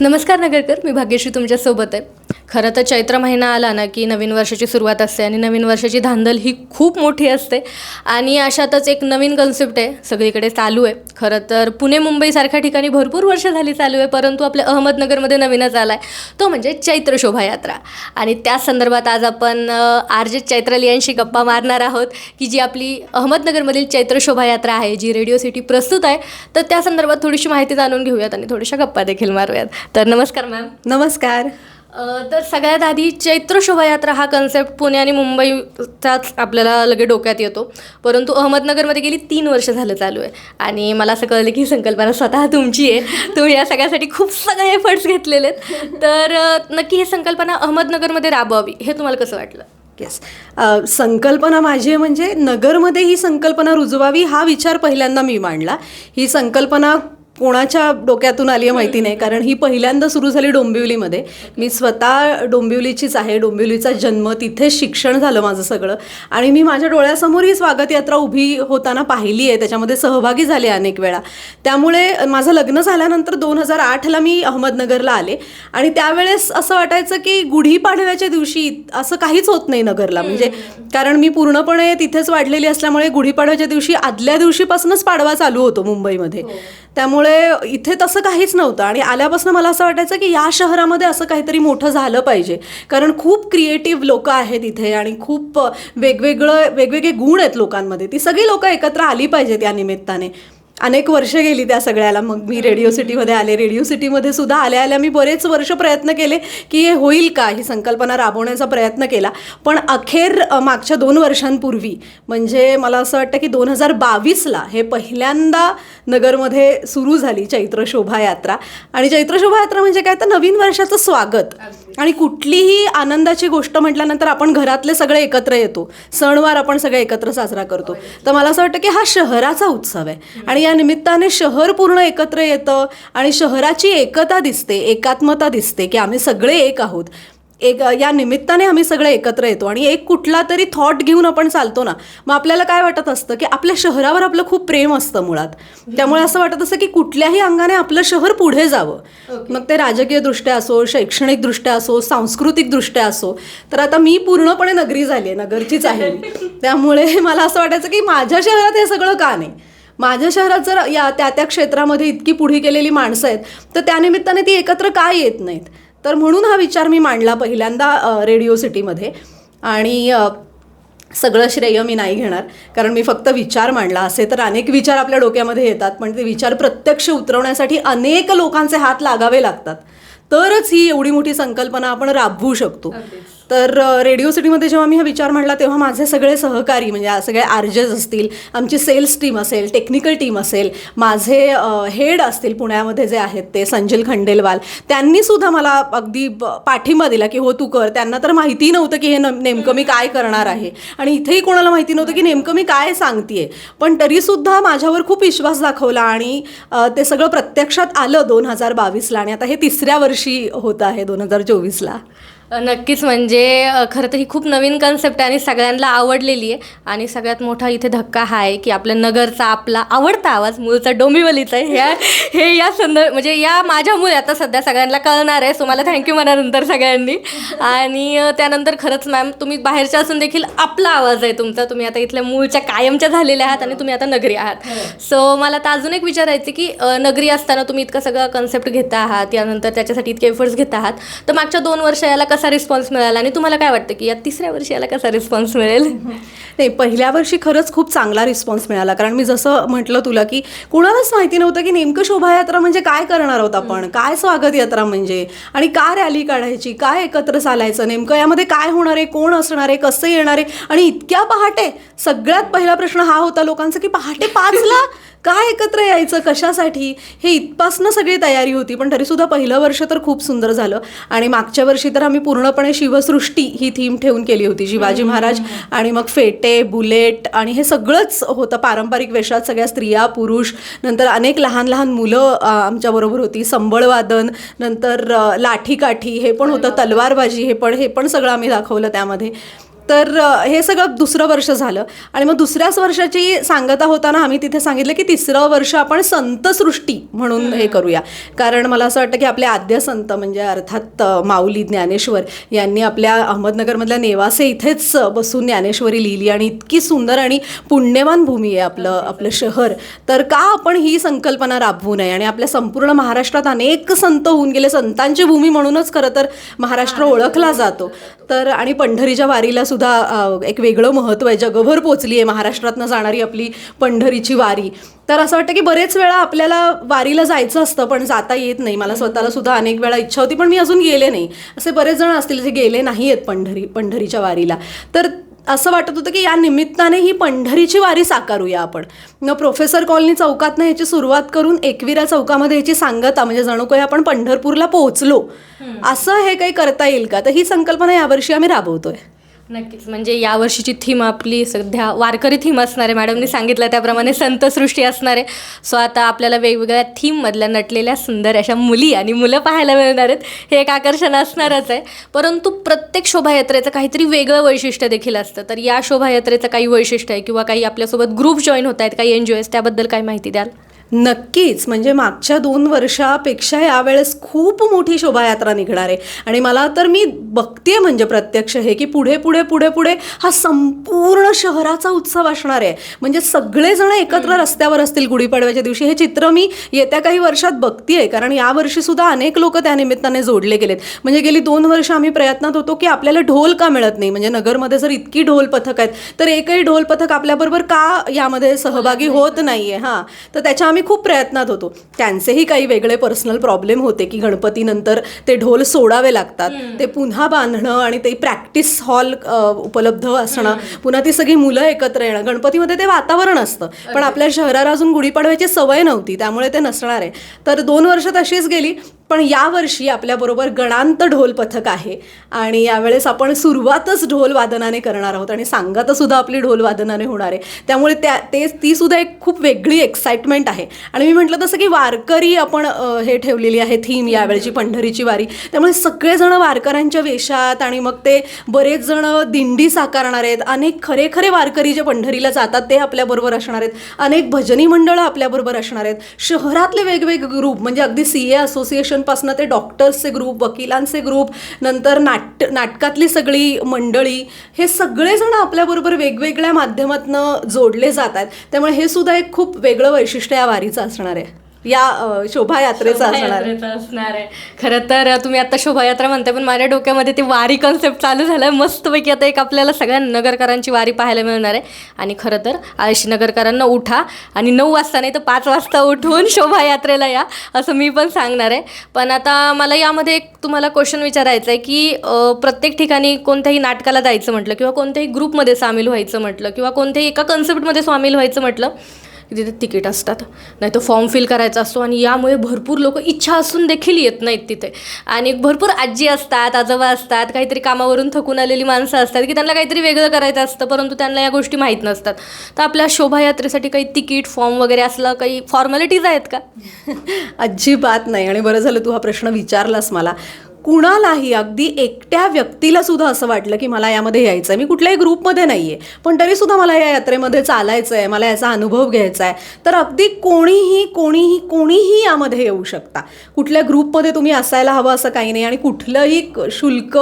नमस्कार नगरकर मी भाग्यश्री तुमच्यासोबत आहे. खरं तर चैत्र महिना आला ना की नवीन वर्षाची सुरुवात असते आणि नवीन वर्षाची धांदल ही खूप मोठी असते. आणि अशातच एक नवीन कन्सेप्ट आहे सगळीकडे चालू आहे. खरं तर पुणे मुंबईसारख्या ठिकाणी भरपूर वर्ष झाली चालू आहे परंतु आपल्या अहमदनगरमध्ये नवीनच आला आहे तो म्हणजे चैत्र शोभायात्रा. आणि त्या संदर्भात आज आपण आर जे चैत्रालियांशी गप्पा मारणार आहोत की जी आपली अहमदनगरमधील चैत्र शोभायात्रा आहे जी रेडिओ सिटी प्रस्तुत आहे. तर त्या संदर्भात थोडीशी माहिती जाणून घेऊयात आणि थोड्याशा गप्पा देखील मारूयात. तर नमस्कार मॅम. नमस्कार. तर सगळ्यात आधी चैत्र शोभायात्रा हा कन्सेप्ट पुणे आणि मुंबईचाच आपल्याला लगे डोक्यात येतो. परंतु अहमदनगरमध्ये गेली तीन वर्ष झालं चालू आहे. आणि मला असं कळलं की ही संकल्पना स्वतः तुमची आहे. तुम्ही या सगळ्यासाठी खूप सगळे एफर्ट्स घेतलेले आहेत तर नक्की ही संकल्पना अहमदनगरमध्ये राबवावी हे तुम्हाला कसं वाटलं? येस संकल्पना माझी म्हणजे नगरमध्ये ही संकल्पना रुजवावी हा विचार पहिल्यांदा मी मांडला. ही संकल्पना कोणाच्या डोक्यातून आली आहे माहिती नाही. कारण ही पहिल्यांदा सुरू झाली डोंबिवलीमध्ये. मी स्वतः डोंबिवलीचीच आहे. डोंबिवलीचा जन्म तिथेच शिक्षण झालं माझं सगळं. आणि मी माझ्या डोळ्यासमोर ही स्वागत यात्रा उभी होताना पाहिली आहे. त्याच्यामध्ये सहभागी झाले अनेक वेळा. त्यामुळे माझं लग्न झाल्यानंतर दोन हजार आठला मी अहमदनगरला आले. आणि त्यावेळेस असं वाटायचं की गुढीपाडव्याच्या दिवशी असं काहीच होत नाही नगरला. म्हणजे कारण मी पूर्णपणे तिथेच वाढलेली असल्यामुळे गुढीपाडव्याच्या दिवशी आदल्या दिवशीपासूनच पाडवा चालू होतो मुंबईमध्ये. हो. त्यामुळे इथे तसं काहीच नव्हतं. आणि आल्यापासून मला असं वाटायचं की या शहरामध्ये असं काहीतरी मोठं झालं पाहिजे. कारण खूप क्रिएटिव्ह लोक आहेत इथे आणि खूप वेगवेगळं वेगवेगळे गुण आहेत लोकांमध्ये. ती सगळी लोकं एकत्र आली पाहिजेत या निमित्ताने. अनेक वर्ष गेली त्या सगळ्याला. मग मी रेडिओ सिटीमध्ये आले. रेडिओ सिटीमध्ये सुद्धा आल्या आल्या मी बरेच वर्ष प्रयत्न केले की हे होईल का? ही संकल्पना राबवण्याचा प्रयत्न केला. पण अखेर मागच्या दोन वर्षांपूर्वी म्हणजे मला असं वाटतं की दोन हजार बावीसला हे पहिल्यांदा नगरमध्ये सुरू झाली चैत्र शोभायात्रा. आणि चैत्र शोभायात्रा म्हणजे काय? तर नवीन वर्षाचं स्वागत. आणि कुठलीही आनंदाची गोष्ट म्हटल्यानंतर आपण घरातले सगळे एकत्र येतो. सणवार आपण सगळे एकत्र साजरा करतो. तर मला असं वाटतं की हा शहराचा उत्सव आहे. आणि या निमित्ताने शहर पूर्ण एकत्र येतं आणि शहराची एकता दिसते एकात्मता दिसते की आम्ही सगळे एक आहोत. एक या निमित्ताने आम्ही सगळे एकत्र येतो आणि एक कुठला तरी थॉट घेऊन आपण चालतो ना मग आपल्याला काय वाटत असतं की आपल्या शहरावर आपलं खूप प्रेम असतं मुळात. त्यामुळे असं वाटत असतं की कुठल्याही अंगाने आपलं शहर पुढे जावं. मग ते राजकीयदृष्ट्या असो शैक्षणिकदृष्ट्या असो सांस्कृतिकदृष्ट्या असो तर आता मी पूर्णपणे नगरी झाली आहे नगरचीच आहे. त्यामुळे मला असं वाटायचं की माझ्या शहरात हे सगळं का नाही? माझ्या शहरात जर या त्या त्या क्षेत्रामध्ये इतकी पुढे गेलेली माणसं आहेत तर त्यानिमित्ताने ती एकत्र काय येत नाहीत? तर म्हणून हा विचार मी मांडला पहिल्यांदा रेडिओ सिटीमध्ये. आणि सगळं श्रेय मी नाही घेणार कारण मी फक्त विचार मांडला. असे तर अनेक विचार आपल्या डोक्यामध्ये येतात पण ते विचार प्रत्यक्ष उतरवण्यासाठी अनेक लोकांचे हात लागावे लागतात. तरच ही एवढी मोठी संकल्पना आपण राबवू शकतो. तर रेडिओ सिटीमध्ये जेव्हा मी हा विचार मांडला तेव्हा माझे सगळे सहकारी म्हणजे सगळे आर्जेस असतील आमची सेल्स टीम असेल टेक्निकल टीम असेल माझे हेड असतील पुण्यामध्ये जे आहेत ते संजल खंडेलवाल त्यांनी सुद्धा मला अगदी पाठिंबा दिला की हो तू कर. त्यांना तर माहिती नव्हतं की हे नेमकं मी काय करणार आहे. आणि इथेही कोणाला माहिती नव्हतं की नेमकं मी काय सांगतेय. पण तरीसुद्धा माझ्यावर खूप विश्वास दाखवला आणि ते सगळं प्रत्यक्षात आलं दोन हजार बावीसला आणि आता हे तिसऱ्या वर्षी होतं आहे दोन हजार चोवीसला. नक्कीच म्हणजे अ, खरं तर ही खूप नवीन कन्सेप्ट आहे आणि सगळ्यांना आवडलेली आहे. आणि सगळ्यात मोठा इथे धक्का हा आहे की आपल्या नगरचा आपला आवडता आवाज मूळचा डोंबिवलीचा आहे. ह्या हे या संदर्भ म्हणजे या माझ्यामुळे आता सध्या सगळ्यांना कळणार आहे. सो मला थँक्यू म्हणानंतर सगळ्यांनी. आणि अ, त्यानंतर खरंच मॅम तुम्ही बाहेरच्या असून देखील आपला आवाज आहे तुमचा. तुम्ही आता इथल्या मूळच्या कायमच्या झालेल्या आहात आणि तुम्ही आता नगरी आहात. सो मला आता अजून एक विचारायचं की अ, नगरी असताना तुम्ही इतका सगळा कन्सेप्ट घेता आहात. यानंतर त्याच्यासाठी इतके एफर्ट्स घेत आहात. तर मागच्या दोन वर्ष याला कसा रिस्पॉन्स मिळाला आणि तुम्हाला काय वाटतं की या तिसऱ्या वर्षी याला कसा रिस्पॉन्स मिळेल? नाही पहिल्या वर्षी खरंच खूप चांगला रिस्पॉन्स मिळाला. कारण मी जसं म्हटलं तुला की कुणालाच माहिती नव्हतं की नेमकं शोभायात्रा म्हणजे काय करणार आहोत आपण? काय स्वागत यात्रा म्हणजे? आणि का रॅली काढायची? काय एकत्र चालायचं? नेमकं यामध्ये काय होणार आहे? कोण असणार आहे? कसं येणार आहे? आणि इतक्या पहाटे सगळ्यात पहिला प्रश्न हा होता लोकांचा की पहाटे पाचला काय एकत्र यायचं? कशासाठी? हे इथपासनं सगळी तयारी होती पण तरीसुद्धा पहिलं वर्ष तर खूप सुंदर झालं. आणि मागच्या वर्षी तर आम्ही पूर्णपणे शिवसृष्टी ही थीम ठेवून केली होती शिवाजी महाराज आणि मग फेटे बुलेट आणि हे सगळंच होतं पारंपरिक वेशात सगळ्या स्त्रिया पुरुष नंतर अनेक लहान लहान मुलं आमच्याबरोबर होती संबळवादन नंतर लाठीकाठी हे पण होतं तलवारबाजी हे पण हे पण सगळं आम्ही दाखवलं त्यामध्ये. तर हे सगळं दुसरं वर्ष झालं. आणि मग दुसऱ्याच वर्षाची सांगता होताना आम्ही तिथे सांगितलं की तिसरं वर्ष आपण संतसृष्टी म्हणून हे करूया. कारण मला असं वाटतं की आपले आद्य संत म्हणजे अर्थात माऊली ज्ञानेश्वर यांनी आपल्या अहमदनगरमधल्या नेवासे इथेच बसून ज्ञानेश्वरी लिहिली आणि इतकी सुंदर आणि पुण्यवान भूमी आहे आपलं आपलं शहर. तर का आपण ही संकल्पना राबवू नये? आणि आपल्या संपूर्ण महाराष्ट्रात अनेक संत होऊन गेले संतांची भूमी म्हणूनच खरं तर महाराष्ट्र ओळखला जातो. तर आणि पंढरीच्या वारीला सुद्धा अ, एक वेगळं महत्त्व आहे. जगभर पोचली आहे. महाराष्ट्रातनं जाणारी आपली पंढरीची वारी. तर असं वाटतं की बरेच वेळा आपल्याला वारीला जायचं असतं पण जाता येत नाही. मला स्वतःला सुद्धा अनेक वेळा इच्छा होती पण मी अजून गेले नाही. असे बरेच जण असतील जे गेले नाही आहेत पंढरी पंढरीच्या वारीला. तर असं वाटत होतं की या निमित्ताने ही पंढरीची वारी साकारूया आपण. मग प्रोफेसर कॉलनी चौकातनं ह्याची सुरुवात करून एकविरा चौकामध्ये ह्याची सांगता म्हणजे जणू काही आपण पंढरपूरला पोहोचलो. असं हे काही करता येईल का? तर ही संकल्पना यावर्षी आम्ही राबवतोय. नक्कीच. म्हणजे यावर्षीची थीम आपली सध्या वारकरी थीम असणार आहे. मॅडमनी सांगितलं त्याप्रमाणे संतसृष्टी असणार आहे. सो आता आपल्याला वेगवेगळ्या थीममधल्या नटलेल्या सुंदर अशा मुली आणि मुलं पाहायला मिळणार आहेत. हे एक आकर्षण असणारच आहे. परंतु प्रत्येक शोभायात्रेचं काहीतरी वेगळं वैशिष्ट्य देखील असतं. तर या शोभायात्रेचं काही वैशिष्ट्य आहे किंवा काही आपल्यासोबत ग्रुप जॉईन होत आहेत काही एन जी ओज त्याबद्दल काय माहिती द्याल? नक्कीच. म्हणजे मागच्या दोन वर्षापेक्षा यावेळेस खूप मोठी शोभायात्रा निघणार आहे. आणि मला तर मी बघतेय म्हणजे प्रत्यक्ष हे की पुढे पुढे पुढे पुढे हा संपूर्ण शहराचा उत्सव असणार आहे. म्हणजे सगळेजण एकत्र रस्त्यावर असतील गुढीपाडव्याच्या दिवशी. हे चित्र मी येत्या काही वर्षात बघतीये कारण यावर्षी सुद्धा अनेक लोक त्या निमित्ताने जोडले गेलेत. म्हणजे गेली दोन वर्ष आम्ही प्रयत्नात होतो की आपल्याला ढोल का मिळत नाही? म्हणजे नगरमध्ये जर इतकी ढोल पथक आहेत तर एकही ढोल पथक आपल्याबरोबर का यामध्ये सहभागी होत नाहीये? हां. तर त्याच्या आम्ही खूप प्रयत्नात होतो. त्यांचेही काही वेगळे पर्सनल प्रॉब्लेम होते की गणपतीनंतर ते ढोल सोडावे लागतात. ते पुन्हा बांधणं आणि ते प्रॅक्टिस हॉल उपलब्ध असणं. पुन्हा ती सगळी मुलं एकत्र येणं. गणपतीमध्ये ते वातावरण असतं. पण आपल्या शहराला अजून गुढीपाडव्याची सवय नव्हती. त्यामुळे ते नसणार आहे. तर दोन वर्ष तशीच गेली. पण यावर्षी आपल्याबरोबर गणांत ढोल पथक आहे. आणि यावेळेस आपण सुरुवातच ढोल वादनाने करणार आहोत आणि सांगातसुद्धा आपली ढोल वादनाने होणार आहे. त्यामुळे त्या ते ती सुद्धा एक खूप वेगळी एक्साइटमेंट आहे. आणि मी म्हटलं तसं की वारकरी आपण हे ठेवलेली आहे थीम यावेळची पंढरीची वारी. त्यामुळे सगळेजण वारकऱ्यांच्या वेशात आणि मग ते बरेच जण दिंडी साकारणार आहेत. अनेक खरे खरे वारकरी जे पंढरीला जातात ते आपल्याबरोबर असणार आहेत. अनेक भजनी मंडळं आपल्याबरोबर असणार आहेत. शहरातले वेगवेगळे ग्रुप म्हणजे अगदी सी ए असोसिएशन असोसिएशनपासनं ते डॉक्टर्सचे ग्रुप वकिलांचे ग्रुप नंतर नाट नाटकातली सगळी मंडळी हे सगळेजण आपल्याबरोबर वेगवेगळ्या माध्यमातनं जोडले जात आहेत. त्यामुळे हे सुद्धा एक खूप वेगळं वैशिष्ट्य या वारीचं असणार आहे. या शोभायात्रेचं असणार आहे. शोभायात्रेचं असणार आहे. खरं तर तुम्ही आता शोभायात्रा म्हणताय पण माझ्या डोक्यामध्ये ते वारी कन्सेप्ट चालू झालं मस्तपैकी आता एक आपल्याला सगळ्या नगरकरांची वारी पाहायला मिळणार आहे. आणि खरं तर आळशी नगरकरांना उठा आणि नऊ वाजता नाही तर पाच वाजता उठून शोभायात्रेला या असं मी पण सांगणार आहे. पण आता मला यामध्ये एक तुम्हाला क्वेश्चन विचारायचं आहे की अं, प्रत्येक ठिकाणी कोणत्याही नाटकाला जायचं म्हटलं किंवा कोणत्याही ग्रुपमध्ये सामील व्हायचं म्हटलं किंवा कोणत्याही एका कन्सेप्टमध्ये सामील व्हायचं म्हटलं की तिथे तिकीट असतात. नाही तर फॉर्म फिल करायचा असतो आणि यामुळे भरपूर लोक इच्छा असून देखील येत नाहीत तिथे. आणि भरपूर आजी असतात आजोबा असतात काहीतरी कामावरून थकून आलेली माणसं असतात की त्यांना काहीतरी वेगळं करायचं असतं परंतु त्यांना या गोष्टी माहीत नसतात. तर आपल्या शोभायात्रेसाठी काही तिकीट फॉर्म वगैरे असलं काही फॉर्मॅलिटीज आहेत का? अजिबात नाही. आणि बरं झालं तू हा प्रश्न विचारलास मला. कुणालाही अगदी एकट्या व्यक्तीला सुद्धा असं वाटलं की मला यामध्ये यायचं आहे मी कुठल्याही ग्रुपमध्ये नाही आहे पण तरीसुद्धा मला या यात्रेमध्ये चालायचं आहे मला याचा अनुभव घ्यायचा आहे तर अगदी कोणीही कोणीही कोणीही यामध्ये येऊ शकता. कुठल्या ग्रुपमध्ये तुम्ही असायला हवं असं काही नाही आणि कुठलंही शुल्क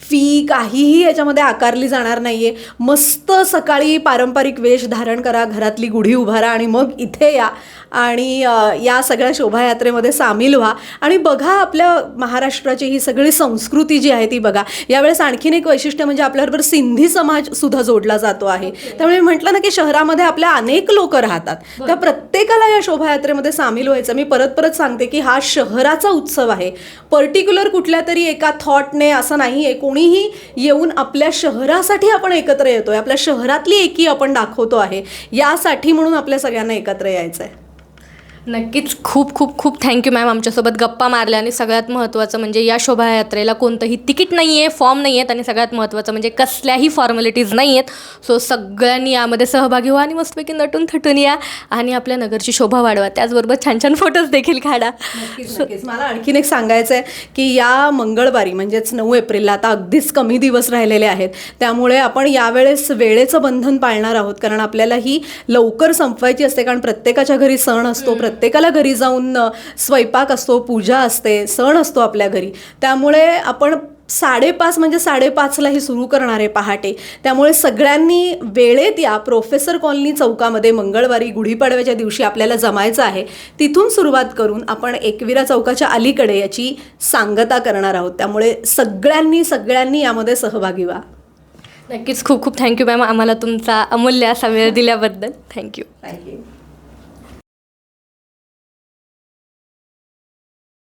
फी काहीही याच्यामध्ये आकारली जाणार नाही आहे मस्त सकाळी पारंपरिक वेश धारण करा घरातली गुढी उभारा आणि मग इथे या. आणि या सगळ्या शोभायात्रेमध्ये सामील व्हा. आणि बघा आपल्या महाराष्ट्राची ही सगळी संस्कृती जी आहे ती बघा. यावेळेस आणखीन एक वैशिष्ट्य म्हणजे आपल्याबरोबर सिंधी समाज सुद्धा जोडला जातो आहे. त्यामुळे म्हटलं ना की शहरामध्ये आपल्या अनेक लोक राहतात. त्या प्रत्येकाला या शोभायात्रेमध्ये सामील व्हायचं. मी परत परत सांगते की हा शहराचा उत्सव आहे. पर्टिक्युलर कुठल्या तरी एका थॉटने असं नाही आहे कोणीही येऊन आपल्या शहरासाठी आपण एकत्र येतोय. आपल्या शहरातली एकी आपण दाखवतो आहे. यासाठी म्हणून आपल्या सगळ्यांना एकत्र यायचं आहे नक्कीच खूप खूप खूप थँक्यू मॅम आमच्यासोबत गप्पा मारल्या आणि सगळ्यात महत्त्वाचं म्हणजे या शोभायात्रेला कोणतंही तिकीट नाही आहे फॉर्म नाही आहेत आणि सगळ्यात महत्त्वाचं म्हणजे कसल्याही फॉर्मॅलिटीज नाही आहेत सो सगळ्यांनी यामध्ये सहभागी व्हा आणि मस्तपैकी नटून थटून या आणि आपल्या नगरची शोभा वाढवा. त्याचबरोबर छान छान फोटोज देखील काढा. मला आणखीन एक सांगायचं आहे की या मंगळवारी म्हणजेच नऊ एप्रिलला आता अगदीच कमी दिवस राहिलेले आहेत. त्यामुळे आपण यावेळेस वेळेचं बंधन पाळणार आहोत. कारण आपल्याला ही लवकर संपवायची असते. कारण प्रत्येकाच्या घरी सण असतो प्रत्येकाला घरी जाऊन स्वयंपाक असतो पूजा असते सण असतो आपल्या घरी. त्यामुळे आपण साडेपाच म्हणजे साडेपाचला ही सुरू करणार आहे पहाटे. त्यामुळे सगळ्यांनी वेळेत या प्रोफेसर कॉलनी चौकामध्ये मंगळवारी गुढीपाडव्याच्या दिवशी आपल्याला जमायचं आहे तिथून सुरुवात करून आपण एकविरा चौकाच्या अलीकडे याची सांगता करणार आहोत. त्यामुळे सगळ्यांनी सगळ्यांनी यामध्ये सहभागी व्हा. नक्कीच. खूप खूप थँक्यू मॅम आम्हाला तुमचा अमूल्य असा वेळ दिल्याबद्दल. Thank you. Thank you.